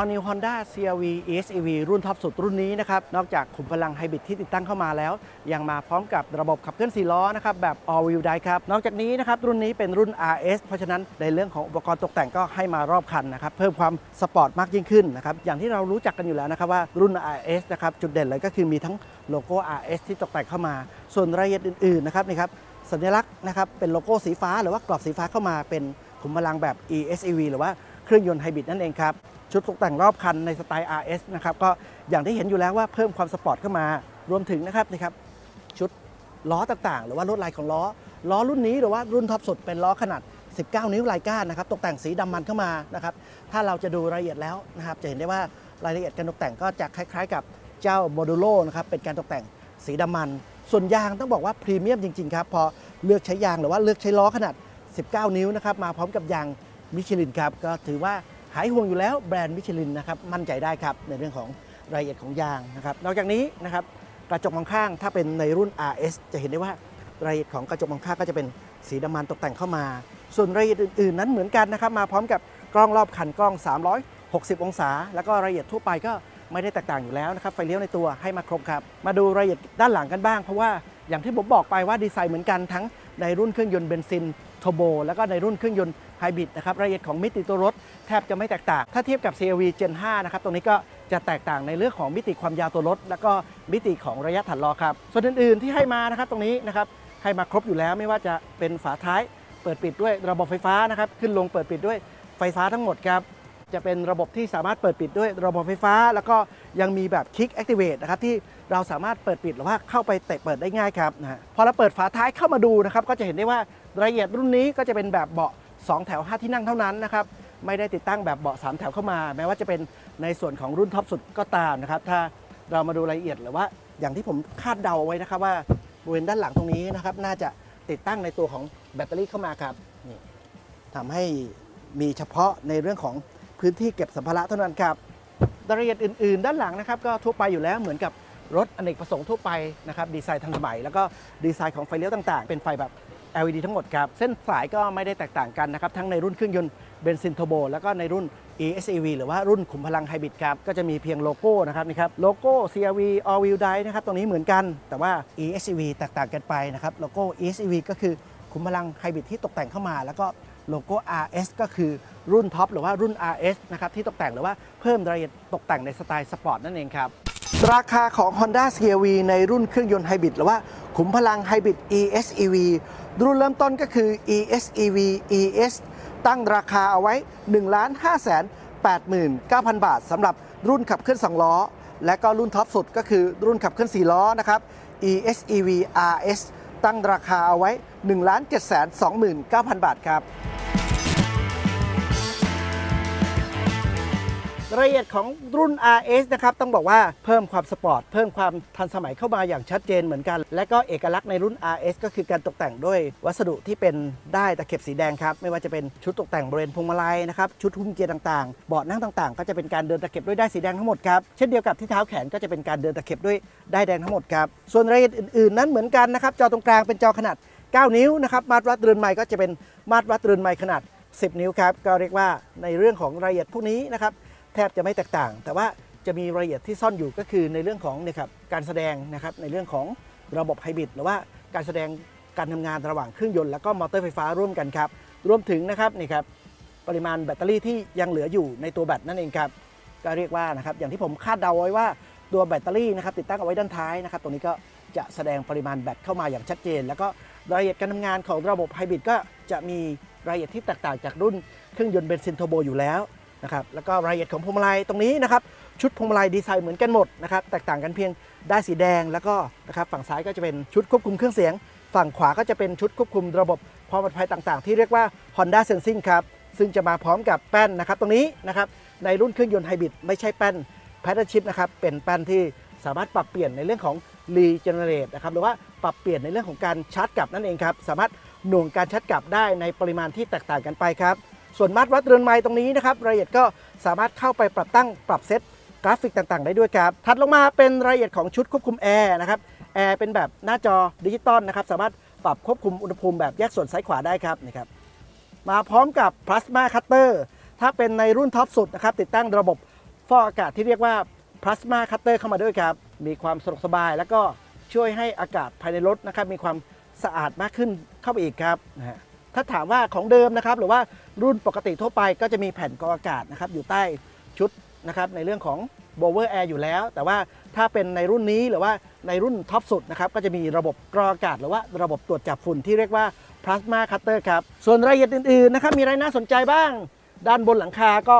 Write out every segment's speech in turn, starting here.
All New Honda CRV ESEV รุ่นท็อปสุดรุ่นนี้นะครับนอกจากขุมพลังไฮบริดที่ติดตั้งเข้ามาแล้ว ยังมาพร้อมกับระบบขับเคลื่อน4ล้อนะครับแบบ All Wheel Drive ครับนอกจากนี้นะครับรุ่นนี้เป็นรุ่น RS เพราะฉะนั้นในเรื่องของอุปกรณ์ตกแต่งก็ให้มารอบคันนะครับเพิ่มความสปอร์ตมากยิ่งขึ้นนะครับอย่างที่เรารู้จักกันอยู่แล้วนะครับว่ารุ่น RS นะครับจุดเด่นเลยก็คือมีทั้งโลโก้ RS ที่ตกแต่งเข้ามา ส่วนรายละเอียดอื่นๆนะครับนี่ครับสัญลักษณ์นะครับเป็นโลโก้สีฟ้าหรือว่ากรอบสีฟ้าเข้ามาเป็นขุมพลังแบบ ESEV หรือว่า เครื่องยนต์ไฮบริดนั่นเองครับ ชุดตกแต่งรอบคันในสไตล์ RS นะครับก็อย่างที่เห็นอยู่แล้วว่าเพิ่มความสปอร์ตเข้ามารวมถึงนะครับนี่ครับชุดล้อต่างๆ หรือว่าลวดลายของล้อ ล้อรุ่นนี้หรือว่ารุ่นท็อปสุดเป็นล้อขนาด 19 นิ้วลายก้านนะครับตกแต่งสีดำมันเข้ามานะครับถ้าเราจะดูรายละเอียดแล้วนะครับจะเห็นได้ว่ารายละเอียดการตกแต่งก็จะคล้าย ๆ กับเจ้าโมดูโลนะครับเป็นการตกแต่งสีดำมัน ส่วนยางต้องบอกว่าพรีเมียมจริงๆครับพอเลือกใช้ยางหรือว่าเลือกใช้ล้อขนาด 19 นิ้วนะครับมาพร้อมกับยาง มิชลินครับก็ถือว่าหายห่วงอยู่แล้วแบรนด์มิชลินนะครับมั่นใจได้ครับในเรื่องของรายละเอียดของยางนะครับนอกจากนี้นะครับกระจกมองข้างถ้าเป็นในรุ่น RS จะเห็นได้ว่ารายละเอียดของกระจกมองข้างก็จะเป็นสีดำมันตกแต่งเข้ามา ส่วนรายละเอียดอื่น ๆ นั้นเหมือนกันนะครับมาพร้อมกับกล้องรอบคันกล้อง 360 องศา แล้วก็รายละเอียดทั่วไปก็ไม่ได้แตกต่างอยู่แล้วนะครับไฟเลี้ยวในตัวให้มาครบครับมาดูรายละเอียดด้านหลังกันบ้างเพราะว่าอย่างที่ผมบอกไปว่าดีไซน์เหมือนกันทั้งในรุ่นเครื่องยนต์เบนซิน โทโบแล้วก็ในรุ่นเครื่องยนต์ไฮบริดนะครับรายละเอียดของมิติตัวรถแทบจะไม่แตกต่าง ถ้าเทียบกับ CLV Gen 5นะครับตรงนี้ก็จะแตกต่างในเรื่องของมิติความยาวตัวรถ แล้วก็มิติของระยะถัดล้อครับ ส่วนอื่นๆที่ให้มานะครับตรงนี้นะครับให้มาครบอยู่แล้วไม่ว่าจะเป็นฝาท้ายเปิดปิดด้วยระบบไฟฟ้านะครับขึ้นลงเปิดปิดด้วยไฟฟ้าทั้งหมดครับ จะเป็นระบบที่สามารถเปิดปิดด้วยระบบไฟฟ้า แล้วก็ยังมีแบบ Kick Activate นะครับที่เราสามารถเปิดปิดหรือว่าเข้าไปเตะเปิดได้ง่ายครับนะพอเราเปิดฝาท้ายเข้ามาดูนะครับก็จะเห็นได้ว่ารายละเอียดรุ่นนี้ก็จะเป็นแบบเบาะ 2 แถว 5 ที่นั่งเท่านั้นนะครับไม่ได้ติดตั้งแบบเบาะ 3 แถวเข้ามา แม้ว่าจะเป็นในส่วนของรุ่นท็อปสุดก็ตามนะครับถ้าเรามาดูรายละเอียดหรือว่า อย่างที่ผมคาดเดาเอาไว้นะครับว่าบริเวณด้านหลังตรงนี้นะครับน่าจะติดตั้งในตัวของแบตเตอรี่เข้ามาครับทำให้มีเฉพาะในเรื่องของ พื้นที่เก็บสัมภาระเท่านั้นครับรายละเอียดอื่น ๆ ด้านหลังนะครับก็ทั่วไปอยู่แล้วเหมือนกับรถอเนกประสงค์ทั่วไปนะครับดีไซน์ทันสมัยแล้วก็ดีไซน์ของไฟเลี้ยวต่างๆ เป็นไฟแบบ LED ทั้งหมดครับ เส้นสายก็ไม่ได้แตกต่างกันนะครับ ทั้งในรุ่นเครื่องยนต์เบนซินโทโบ แล้วก็ในรุ่น ESEV หรือว่ารุ่นขุมพลังไฮบริดครับ ก็จะมีเพียงโลโก้นะครับนี่ครับโลโก้ CRV All Wheel Drive นะครับตรงนี้เหมือนกัน แต่ว่า ESEV แตกต่างกันไปนะครับโลโก้ ESEV ก็คือขุมพลังไฮบริดที่ตกแต่งเข้ามา แล้วก็ โลโก้ RS ก็คือรุ่นท็อปหรือว่ารุ่น RS นะครับที่ตกแต่งหรือว่าเพิ่มรายละเอียดตกแต่งในสไตล์สปอร์ตนั่นเองครับ ราคาของ Honda CRV ในรุ่นเครื่องยนต์ไฮบริดหรือว่าขุมพลังไฮบริด ESEV รุ่นเริ่มต้นก็คือ ESEV ES ตั้งราคาเอาไว้ 1 5 8 9 0 0 0 บาทสำหรับรุ่นขับเคลื่อน2ล้อ และก็รุ่นท็อปสุดก็คือรุ่นขับเคลื่อน4ล้อนะครับ ESEV RS ตั้งราคาเอาไว้ 1 7 2 9 0 0 0 บาทครับ รายละเอียดของรุ่น RS นะครับ ต้องบอกว่าเพิ่มความสปอร์ต เพิ่มความทันสมัยเข้ามาอย่างชัดเจนเหมือนกัน และก็เอกลักษณ์ในรุ่น RS ก็คือการตกแต่งด้วยวัสดุที่เป็นได้ตะเข็บสีแดงครับ ไม่ว่าจะเป็นชุดตกแต่งบริเวณพวงมาลัยนะครับ ชุดหุ้มเกียร์ต่างๆ เบาะนั่งต่างๆ ก็จะเป็นการเดินตะเข็บด้วยได้สีแดงทั้งหมดครับ เช่นเดียวกับที่เท้าแขนก็จะเป็นการเดินตะเข็บด้วยได้แดงทั้งหมดครับ ส่วนรายละเอียดอื่นๆ นั้นเหมือนกันนะครับ จอตรงกลางเป็นจอขนาด 9 นิ้วนะครับ มาตรวัดเรือนไมค์ก็จะเป็นมาตรวัดเรือนไมค์ขนาด 10 นิ้วครับ ก็เรียกว่าในเรื่องของรายละเอียดพวกนี้นะครับ แทบจะไม่แตกต่าง แต่ว่าจะมีรายละเอียดที่ซ่อนอยู่ก็คือในเรื่องของเนี่ยครับการแสดงนะครับในเรื่องของระบบไฮบริดหรือว่าการแสดงการทำงานระหว่างเครื่องยนต์แล้วก็มอเตอร์ไฟฟ้าร่วมกันครับรวมถึงนะครับนี่ครับปริมาณแบตเตอรี่ที่ยังเหลืออยู่ในตัวแบตนั่นเองครับก็เรียกว่านะครับอย่างที่ผมคาดเดาไว้ว่าตัวแบตเตอรี่นะครับติดตั้งเอาไว้ด้านท้ายนะครับตรงนี้ก็จะแสดงปริมาณแบตเข้ามาอย่างชัดเจน แล้วก็รายละเอียดการทำงานของระบบไฮบริดก็จะมีรายละเอียดที่แตกต่างจากรุ่นเครื่องยนต์เบนซินโทโบอยู่แล้ว นะครับแล้วก็รายละเอียดของพวงมาลัยตรงนี้นะครับชุดพวงมาลัยดีไซน์เหมือนกันหมดนะครับแตกต่างกันเพียงได้ายสีแดงแล้วก็นะครับฝั่งซ้ายก็จะเป็นชุดควบคุมเครื่องเสียง ฝั่งขวาก็จะเป็นชุดควบคุมระบบความปลอดภัยต่างๆ ที่เรียกว่า Honda Sensing ครับซึ่งจะมาพร้อมกับแป้นนะครับตรงนี้นะครับในรุ่นเครื่องยนต์ไฮบริดไม่ใช่แป้น Paddle Shift นะครับเป็นแป้นที่สามารถปรับเปลี่ยนในเรื่องของ Regenerate นะครับหรือว่าปรับเปลี่ยนในเรื่องของการชาร์จกลับนั่นเองครับสามารถหน่วงการชาร์จกลับได้ในปริมาณที่แตกต่างกันไปครับ ส่วนมาตรวัดเรือนไม้ตรงนี้นะครับรายละเอียดก็สามารถเข้าไปปรับตั้งปรับเซตกราฟิกต่างๆ ได้ด้วยครับถัดลงมาเป็นรายละเอียดของชุดควบคุมแอร์นะครับแอร์เป็นแบบหน้าจอดิจิตอลนะครับสามารถปรับควบคุมอุณหภูมิแบบแยกส่วนซ้ายขวาได้ครับนี่ครับมาพร้อมกับพลาสมาคัตเตอร์ถ้าเป็นในรุ่นท็อปสุดนะครับติดตั้งระบบฟอกอากาศที่เรียกว่าพลาสมาคัตเตอร์เข้ามาด้วยครับ มีความสะดวกสบาย แล้วก็ช่วยให้อากาศภายในรถนะครับมีความสะอาดมากขึ้นเข้าไปอีกครับนะฮะ ถ้าถามว่าของเดิมนะครับ หรือว่ารุ่นปกติทั่วไปก็จะมีแผ่นกรองอากาศนะครับอยู่ใต้ชุดนะครับในเรื่องของ b o w e r Air อยู่แล้ว แต่ว่าถ้าเป็นในรุ่นนี้หรือว่าในรุ่นท็อปสุดนะครับก็จะมีระบบกรองอากาศ หรือว่าระบบตรวจจับฝุ่นที่เรียกว่า Plasma Cutter ครับส่วนรายละเอียดอื่นๆนะครับมีอะไรน่าสนใจบ้าง ด้านบนหลังคาก็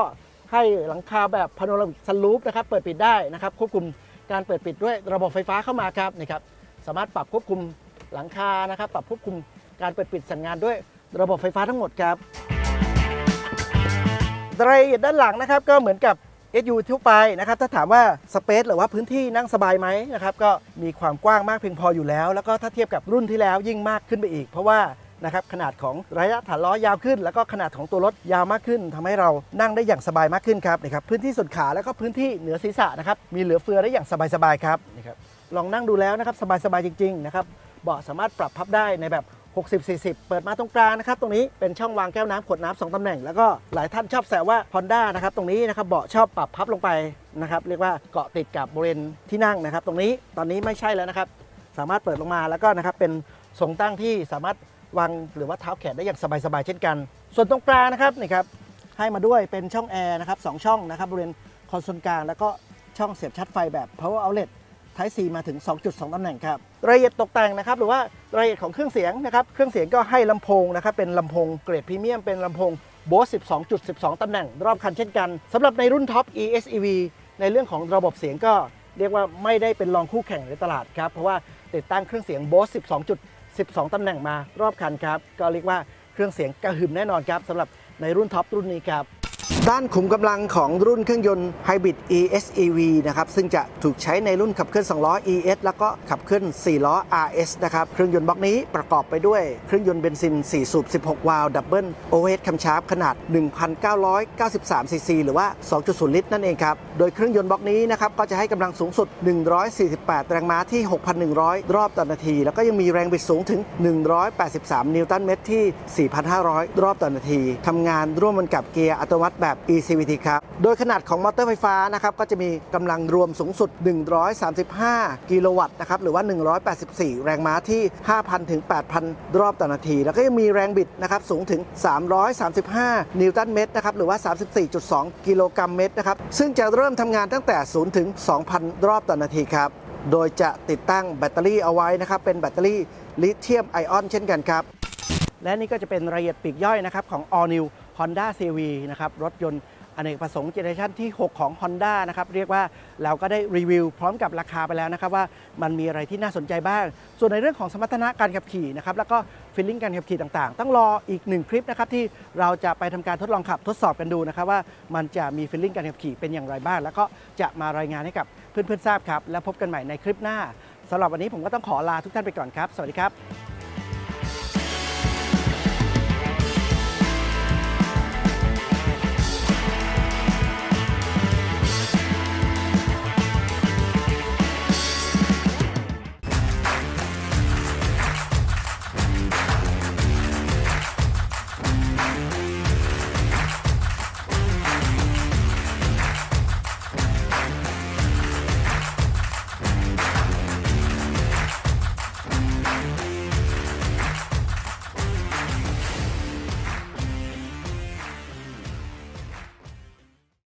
ให้หลังคาแบบพาโนรามิกซันรูฟนะครับเปิดปิดได้นะครับควบคุมการเปิดปิดด้วยระบบไฟฟ้าเข้ามาครับนี่ครับสามารถปรับควบคุมหลังคานะครับ ปรับควบคุมการเปิดปิดสั่งงานด้วย ระบบไฟฟ้าทั้งหมดครับรายละเอียดด้านหลังนะครับก็เหมือนกับ SU ทั่วไปนะครับถ้าถามว่าสเปซหรือว่าพื้นที่นั่งสบายไหมนะครับก็มีความกว้างมากเพียงพออยู่แล้ว แล้วก็ถ้าเทียบกับรุ่นที่แล้วยิ่งมากขึ้นไปอีก เพราะว่านะครับขนาดของระยะฐานล้อยาวขึ้น แล้วก็ขนาดของตัวรถยาวมากขึ้นทำให้เรานั่งได้อย่างสบายมากขึ้นครับนะครับพื้นที่ส่วนขาแล้วก็พื้นที่เหนือศีรษะนะครับมีเหลือเฟือได้อย่างสบายๆครับนี่ครับลองนั่งดูแล้วนะครับสบายๆจริงๆนะครับเบาะสามารถปรับพับได้ในแบบ 60-40 เปิดมาตรงกลางนะครับ ตรงนี้เป็นช่องวางแก้วน้ำขวดน้ำสองตำแหน่ง แล้วก็หลายท่านชอบแซวว่า Honda นะครับตรงนี้นะครับเบาะชอบปรับพับลงไปนะครับเรียกว่าเกาะติดกับบริเวณที่นั่งนะครับ ตรงนี้ตอนนี้ไม่ใช่แล้วนะครับ สามารถเปิดลงมาแล้วก็นะครับเป็นทรงตั้งที่สามารถวางหรือว่าเท้าแขนได้อย่างสบายๆเช่นกัน ส่วนตรงกลางนะครับนี่ครับให้มาด้วยเป็นช่องแอร์นะครับสองช่องนะครับบริเวณคอนโซลกลางแล้วก็ช่องเสียบชาร์จไฟแบบ power outlet Type C มาถึง 2.2 ตำแหน่งครับรายละเอียดตกแต่งนะครับหรือว่ารายละเอียดของเครื่องเสียงนะครับเครื่องเสียงก็ให้ลำโพงนะครับเป็นลำโพงเกรดพรีเมียมเป็นลำโพง Bose 12.12 ตำแหน่งรอบคันเช่นกันสำหรับในรุ่นท็อป ESEV ในเรื่องของระบบเสียงก็เรียกว่าไม่ได้เป็นรองคู่แข่งในตลาดครับเพราะว่าติดตั้งเครื่องเสียง Bose 12.12 ตำแหน่งมารอบคันครับก็เรียกว่าเครื่องเสียงกระหึ่มแน่นอนครับสำหรับในรุ่นท็อปรุ่นนี้ครับด้านขุมกำลังของรุ่นเครื่องยนต์ Hybrid ESEV นะครับ ซึ่งจะถูกใช้ในรุ่นขับเคลื่อน 2 ล้อ ES แล้วก็ขับเคลื่อน 4 ล้อ RS นะครับ เครื่องยนต์บล็อกนี้ประกอบไปด้วยเครื่องยนต์เบนซิน 4 สูบ 16 วาล์วดับเบิลโอเวอร์เฮดคัมชาร์ปขนาด 1,993 ซีซี หรือว่า 2.0 ลิตรนั่นเองครับ โดยเครื่องยนต์บล็อกนี้นะครับ ก็จะให้กำลังสูงสุด 148 แรงม้าที่ 6,100 รอบต่อนาที แล้วก็ยังมีแรงบิดสูงถึง 183 นิวตันเมตรที่ 4,500 รอบต่อนาทีทำงานร่วมกันกับเกียร์อัตโนมัติแบบ ECVT ครับ โดยขนาดของมอเตอร์ไฟฟ้านะครับก็จะมีกำลังรวมสูงสุด 135 กิโลวัตต์นะครับหรือว่า 184 แรงม้าที่ 5,000 ถึง 8,000 รอบต่อนาที แล้วก็ยังมีแรงบิดนะครับสูงถึง 335 นิวตันเมตรนะครับหรือว่า 34.2 กิโลกรัมเมตรนะครับซึ่งจะเริ่มทำงานตั้งแต่ 0 ถึง 2,000 รอบต่อนาทีครับโดยจะติดตั้งแบตเตอรี่เอาไว้นะครับเป็นแบตเตอรี่ลิเธียมไอออนเช่นกันครับ และนี่ก็จะเป็นรายละเอียดปีกย่อยนะครับของ All New Honda CV นะครับรถยนต์อเนกประสงค์เจเนอเรชันที่ 6 ของ Honda นะครับเรียกว่าเราก็ได้รีวิวพร้อมกับราคาไปแล้วนะครับว่ามันมีอะไรที่น่าสนใจบ้าง ส่วนในเรื่องของสมรรถนะการขับขี่นะครับแล้วก็ฟีลลิ่งการขับขี่ต่างๆ ต้องรออีกหนึ่งคลิปนะครับที่เราจะไปทำการทดลองขับทดสอบกันดูนะครับว่ามันจะมีฟีลลิ่งการขับขี่เป็นอย่างไรบ้าง แล้วก็จะมารายงานให้กับเพื่อนๆทราบครับแล้วพบกันใหม่ในคลิปหน้าสำหรับวันนี้ผมก็ต้องขอลาทุกท่านไปก่อนครับ สวัสดีครับ